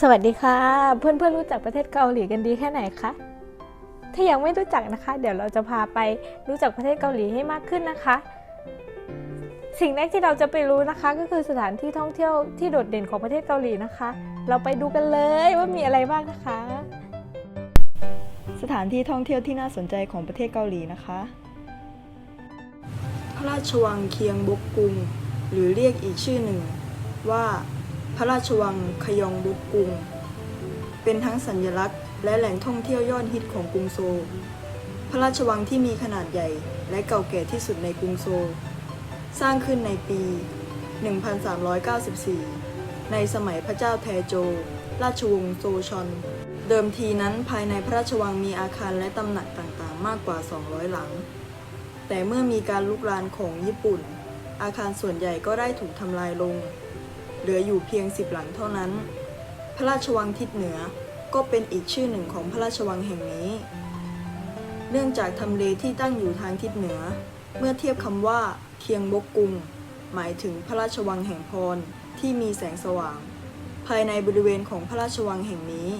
สวัสดีค่ะเพื่อนเพื่อนๆรู้จักประเทศเกาหลีกันดีแค่ไหนคะถ้ายังไม่รู้จักนะคะ เดี๋ยวเราจะพาไปรู้จักประเทศเกาหลีให้มากขึ้นนะคะ สิ่งแรกที่เราจะไปรู้นะคะ ก็คือสถานที่ท่องเที่ยวที่โดดเด่นของประเทศเกาหลีนะคะ เราไปดูกันเลยว่ามีอะไรบ้างนะคะ สถานที่ท่องเที่ยวที่น่าสนใจของประเทศเกาหลีนะคะ พระราชวังเคียงบกกุง หรือเรียกอีกชื่อหนึ่งว่า พระราชวังคยองบกกุง เป็นทั้งสัญลักษณ์ และแหล่งท่องเที่ยวยอดฮิตของกรุงโซล พระราชวังที่มีขนาดใหญ่ และเก่าแก่ที่สุดในกรุงโซล สร้างขึ้นในปี 1394 ในสมัยพระเจ้าแทโจ ราชวงศ์โซชอน เดิมทีนั้นภายในพระราชวังมีอาคารและตำหนักต่างๆ มากกว่า 200 หลัง แต่เมื่อมีการลุกรานของญี่ปุ่น อาคารส่วนใหญ่ก็ได้ถูกทำลายลง เหลืออยู่เพียง10หลังเท่านั้น พระราชวังทิศเหนือก็เป็นอีกชื่อหนึ่งของพระราชวังแห่งนี้ เนื่องจากทำเลที่ตั้งอยู่ทางทิศเหนือ เมื่อเทียบคำว่าเคียงบกกุง หมายถึงพระราชวังแห่งพรที่มีแสงสว่าง ภายในบริเวณของพระราชวังแห่งนี้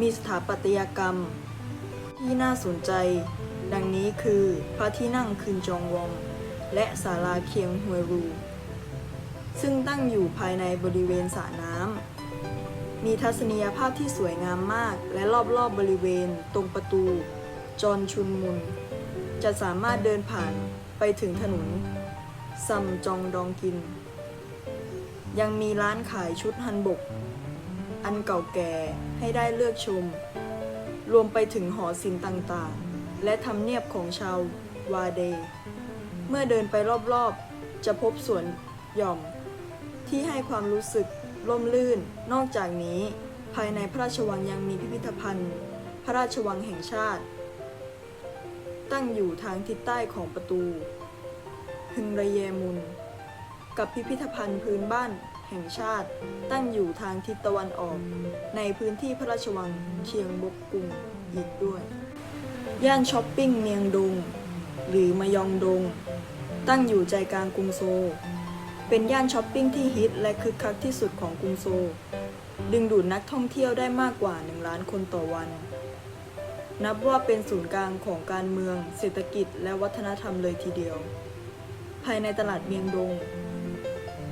มีสถาปัตยกรรม ที่น่าสนใจ ดังนี้คือพระที่นั่งคืนจองวอง และศาลาเคียงฮวยรู ซึ่งตั้งอยู่ภายในบริเวณสระน้ำ มีทัศนียภาพที่สวยงามมาก และรอบๆบบริเวณตรงประตู จอนชุนมุน จะสามารถเดินผ่านไปถึงถนนซัมจองดองกิน ยังมีร้านขายชุดฮันบก อันเก่าแก่ให้ได้เลือกชม รวมไปถึงหอศิลป์ต่างๆ และทำเนียบของชาววาเด เมื่อเดินไปรอบๆ จะพบสวนหย่อม ที่ให้ความรู้สึกร่มรื่น นอกจากนี้ ภายในพระราชวังยังมีพิพิธภัณฑ์ พระราชวังแห่งชาติ ตั้งอยู่ทางทิศใต้ของประตูฮึงระเยมุน กับพิพิธภัณฑ์พื้นบ้านแห่งชาติ ตั้งอยู่ทางทิศตะวันออก ในพื้นที่พระราชวังเชียงบกกุงอีกด้วย ย่านช้อปปิ้งเมียงดงหรือมายองดง ตั้งอยู่ใจกลางกรุงโซล เป็นย่านช้อปปิ้งที่ฮิตและคึกคักที่สุดของกรุงโซลดึงดูดนักท่องเที่ยวได้มากกว่า 1 ล้านคนต่อวัน นับว่าเป็นศูนย์กลางของการเมือง เศรษฐกิจ และวัฒนธรรมเลยทีเดียว ภายในตลาดเมียงดง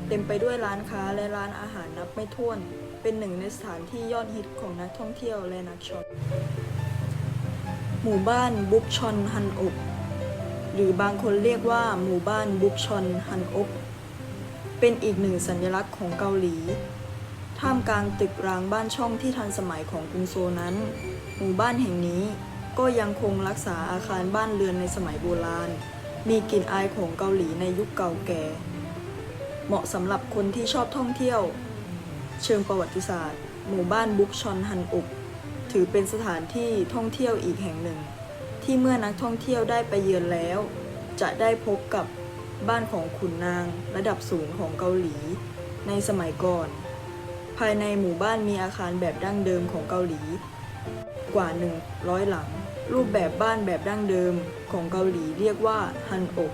เต็มไปด้วยร้านค้าและร้านอาหารนับไม่ถ้วน เป็นหนึ่งในสถานที่ยอดฮิตของนักท่องเที่ยวและนักช็อป หมู่บ้านบุกชอนฮันอก หรือบางคนเรียกว่าหมู่บ้านบุกชอนฮันอก เป็นอีกหนึ่งสัญลักษณ์ของเกาหลี ท่ามกลางตึกรางบ้านช่องที่ทันสมัยของกรุงโซลนั้น หมู่บ้านแห่งนี้ก็ยังคงรักษาอาคารบ้านเรือนในสมัยโบราณ มีกลิ่นอายของเกาหลีในยุคเก่าแก่ เหมาะสำหรับคนที่ชอบท่องเที่ยว เชิงประวัติศาสตร์ หมู่บ้านบุกชอนฮันอุกถือเป็นสถานที่ท่องเที่ยวอีกแห่งหนึ่ง ที่เมื่อนักท่องเที่ยวได้ไปเยือนแล้ว จะได้พบกับ บ้านของขุนนางระดับสูงของเกาหลี ในสมัยก่อน ภายในหมู่บ้านมีอาคารแบบดั้งเดิมของเกาหลี กว่า 100 หลัง รูปแบบบ้านแบบดั้งเดิมของเกาหลีเรียกว่าฮันอก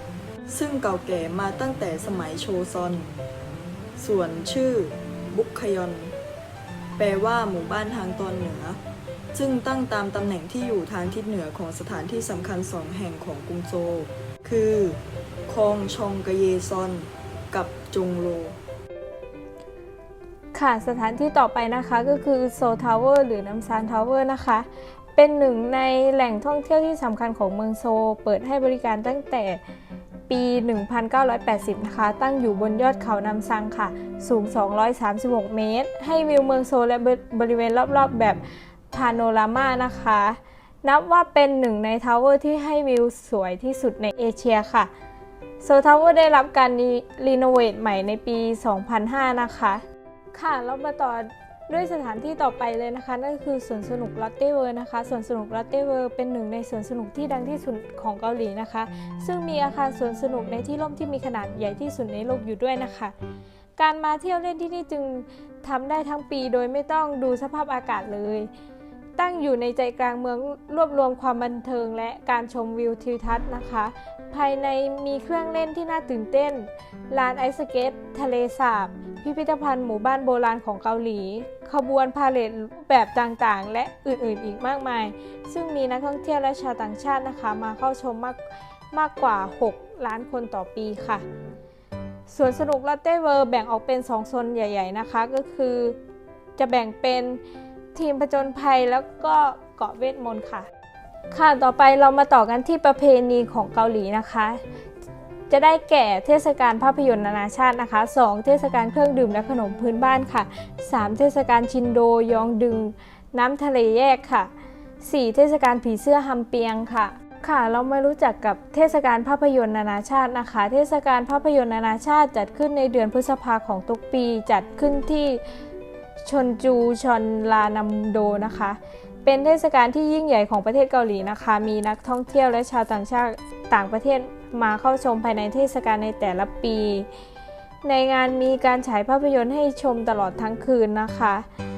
ซึ่งเก่าแก่มาตั้งแต่สมัยโชซอน ส่วนชื่อบุกคยอนแปลว่าหมู่บ้านทางตอนเหนือ ซึ่งตั้งตามตำแหน่งที่อยู่ทางทิศเหนือของสถานที่สำคัญสองแห่งของกรุงโซลคือ คองชองกเยซอน กับจงโล ค่ะสถานที่ต่อไปนะคะก็คือโซทาวเวอร์หรือน้ำซานทาวเวอร์นะคะ เป็นหนึ่งในแหล่งท่องเที่ยวที่สำคัญของเมืองโซ เปิดให้บริการตั้งแต่ปี 1980 นะคะ ตั้งอยู่บนยอดเขานำซังค่ะ สูง 236 เมตร ให้วิวเมืองโซและบริเวณรอบๆ แบบพาโนรามานะคะ นับว่าเป็นหนึ่งในทาวเวอร์ที่ให้วิวสวยที่สุดในเอเชียค่ะ โซทาวเวอร์ได้รับการรีโนเวทใหม่ในปี 2005 นะคะ ค่ะเรามาต่อด้วยสถานที่ต่อไปเลยนะคะ นั่นคือสวนสนุกลอตเต้เวิร์นะคะสวนสนุกลอตเต้เวิร์เป็นหนึ่งในสวนสนุกที่ดังที่สุดของเกาหลีนะคะ ซึ่งมีอาคารสวนสนุกในที่ร่มที่มีขนาดใหญ่ที่สุดในโลกอยู่ด้วยนะคะ การมาเที่ยวเล่นที่นี่จึงทำได้ทั้งปีโดยไม่ต้องดูสภาพอากาศเลย ตั้งอยู่ในใจกลางเมืองรวบรวมความบันเทิงและการชมวิวทิวทัศน์นะคะ ภายในมีเครื่องเล่นที่น่าตื่นเต้น ลานไอซ์สเก็ตทะเลสาบ พิพิธภัณฑ์หมู่บ้านโบราณของเกาหลี ขบวนพาเหรดแบบต่างๆ และอื่นๆอีกมากมาย ซึ่งมีนักท่องเที่ยวและชาวต่างชาตินะคะ มาเข้าชมมากมากกว่า 6 ล้านคนต่อปีค่ะสวนสนุกลอตเต้เวิร์แบ่งออกเป็น 2 โซนใหญ่ ๆ นะคะ ก็คือจะแบ่งเป็น ทีมผจญภัยแล้วก็เกาะเวทมนต์ค่ะ ค่ะต่อไปเรามาต่อกันที่ประเพณีของเกาหลีนะคะ จะได้แก่เทศกาลภาพยนตร์นานาชาตินะคะ 2 เทศกาลเครื่องดื่มและขนมพื้นบ้านค่ะ 3 เทศกาลชินโดยองดึง น้ำทะเลแยกค่ะ 4 เทศกาลผีเสื้อฮัมเปียงค่ะค่ะเรามารู้จักกับเทศกาลภาพยนตร์นานาชาตินะคะ เทศกาลภาพยนตร์นานาชาติจัดขึ้นในเดือนพฤษภาของทุกปี จัดขึ้นที่ ชนจูชอนลานัมโดนะคะ เป็นเทศกาลที่ยิ่งใหญ่ของประเทศเกาหลีนะคะ มีนักท่องเที่ยวและชาวต่างชาติต่างประเทศมาเข้าชมภายในเทศกาลในแต่ละปี ในงานมีการฉายภาพยนตร์ให้ชมตลอดทั้งคืนนะคะ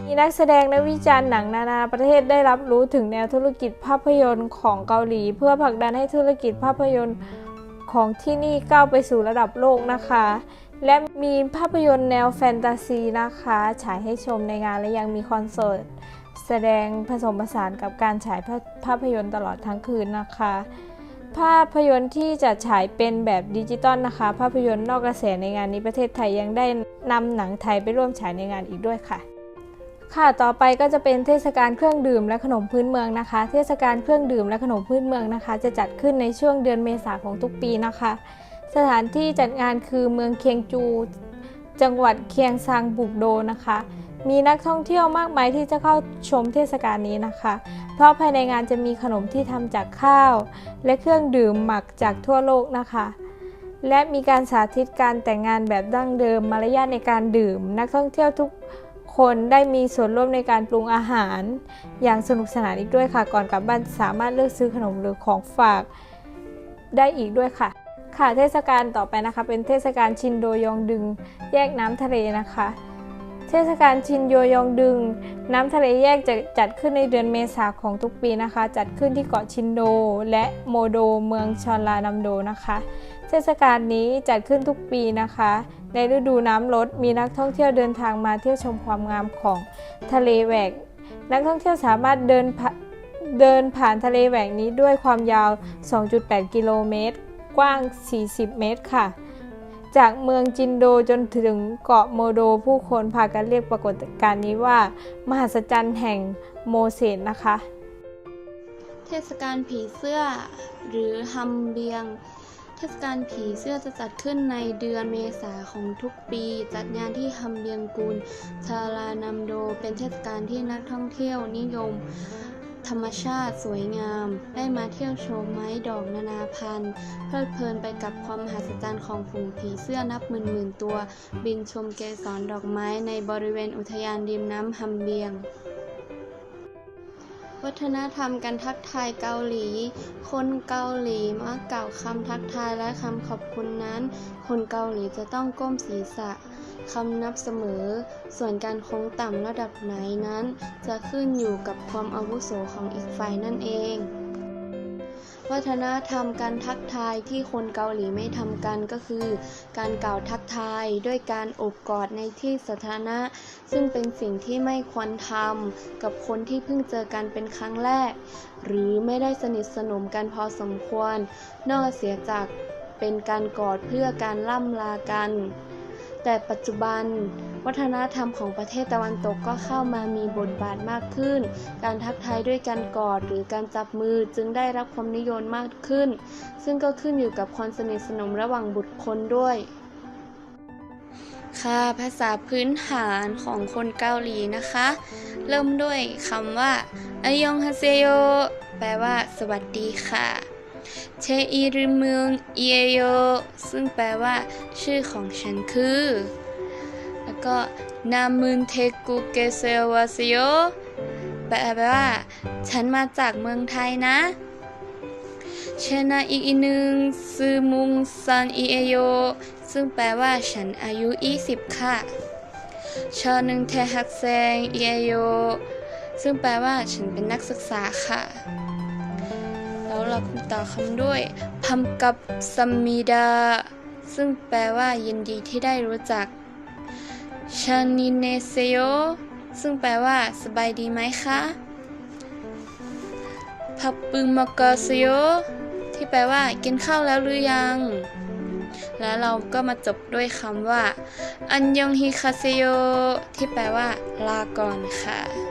มีนักแสดงและวิจารณ์หนังนานาประเทศได้รับรู้ถึงแนวธุรกิจภาพยนตร์ของเกาหลี เพื่อผลักดันให้ธุรกิจภาพยนตร์ของที่นี่ก้าวไปสู่ระดับโลกนะคะ และมีภาพยนตร์แนวแฟนตาซีนะคะฉายให้ชมในงานและยังมีคอนเสิร์ตแสดงผสมผสานกับการฉายภาพยนตร์ตลอดทั้งคืนนะคะ ภาพยนตร์ที่จะฉายเป็นแบบดิจิตอลนะคะ ภาพยนตร์นอกกระแสในงานนี้ประเทศไทยยังได้นำหนังไทยไปร่วมฉายในงานอีกด้วยค่ะ ค่ะต่อไปก็จะเป็นเทศกาลเครื่องดื่มและขนมพื้นเมืองนะคะ เทศกาลเครื่องดื่มและขนมพื้นเมืองนะคะ จะจัดขึ้นในช่วงเดือนเมษาของทุกปีนะคะ สถานที่จัดงานคือเมืองเคียงจู จังหวัดเคียงซางบุกโดนะคะ มีนักท่องเที่ยวมากมายที่จะเข้าชมเทศกาลนี้นะคะ เพราะภายในงานจะมีขนมที่ทำจากข้าว และเครื่องดื่มหมักจากทั่วโลกนะคะและมีการสาธิตการแต่งงานแบบดั้งเดิมมารยาทในการดื่ม นักท่องเที่ยวทุกคนได้มีส่วนร่วมในการปรุงอาหาร อย่างสนุกสนานอีกด้วยค่ะ ก่อนกลับบ้านสามารถเลือกซื้อขนมหรือของฝากได้อีกด้วยค่ะ ค่ะเทศกาลต่อไปนะคะ เป็นเทศกาลชินโดยองดึง แยกน้ำทะเลนะคะ เทศกาลชินโยยองดึง น้ำทะเลแยกจะจัดขึ้นในเดือนเมษาของทุกปีนะคะ จัดขึ้นที่เกาะชินโดและโมโดเมืองชอนลานัมโดนะคะ เทศกาลนี้จัดขึ้นทุกปีนะคะ ในฤดูน้ำลดมีนักท่องเที่ยวเดินทางมาเที่ยวชมความงามของทะเลแหวก นักท่องเที่ยวสามารถเดินผ่าเดินผ่านทะเลแหวกนี้ด้วยความยาว 2.8 กิโลเมตร กว้าง 40 เมตรค่ะ จากเมืองจินโดจนถึงเกาะโมโดผู้คนพากันเรียกปรากฏการณ์นี้ว่า มหัศจรรย์แห่งโมเสสนะคะ เทศกาลผีเสื้อหรือฮัมเบียงเทศกาลผีเสื้อจะจัดขึ้นในเดือนเมษาของทุกปี จัดงานที่ฮัมเบียงกูลชาลานัมโด เป็นเทศกาลที่นักท่องเที่ยวนิยม ธรรมชาติสวยงาม ได้มาเที่ยวชมไม้ดอกนานาพันธุ์ เพลิดเพลินไปกับความมหัศจรรย์ของฝูงผีเสื้อนับหมื่นๆตัว บินชมเกสรดอกไม้ในบริเวณอุทยานริมน้ำฮัมเบียง วัฒนธรรมการทักทายเกาหลี คนเกาหลีมักกล่าวคำทักทายและคำขอบคุณนั้น คนเกาหลีจะต้องก้มศีรษะคำนับเสมอ ส่วนการโค้งต่ำระดับไหนนั้น จะขึ้นอยู่กับความอาวุโสของอีกฝ่ายนั่นเอง วัฒนธรรมการทักทายที่คนเกาหลีไม่ทำกันก็คือ การกล่าวทักทายด้วยการโอบกอดในที่สาธารณะ ซึ่งเป็นสิ่งที่ไม่ควรทำกับคนที่เพิ่งเจอกันเป็นครั้งแรก หรือไม่ได้สนิทสนมกันพอสมควร นอกเสียจากเป็นการกอดเพื่อการล่ำลากัน แต่ปัจจุบัน วัฒนธรรมของประเทศตะวันตกก็เข้ามามีบทบาทมากขึ้น การทักทายด้วยการกอดหรือการจับมือจึงได้รับความนิยมมากขึ้น ซึ่งก็ขึ้นอยู่กับความสนิทสนมระหว่างบุตรคนด้วยค่ะภาษาพื้นฐานของคนเกาหลีนะคะ เริ่มด้วยคำว่าอายองฮาเซโยแปลว่า สวัสดีค่ะ เชอิรุมึงเอโยซึ่งแปลว่า ชื่อของฉันคือ แล้วก็นามุนเทกุเกเซวาเซโยแปลว่า ฉันมาจากเมืองไทยนะเชนาอีกอีหนึ่งซือมุงซันอีเอโยซึ่งแปลว่าฉันอายุ 20 ค่ะชอหนึ่งเทฮักเซงเอโยซึ่งแปลว่าฉันเป็นนักศึกษาค่ะ เราก็ต่อคำด้วยพัมกับซัมมิดา ซึ่งแปลว่ายินดีที่ได้รู้จักชานิเนเซโยซึ่งแปลว่า สบายดีไหมคะพับปึงมกาเซโยที่แปลว่า กินข้าวแล้วหรือยัง แล้วเราก็มาจบด้วยคำว่า อันยองฮิคาเซโยที่แปลว่า ลาก่อนค่ะ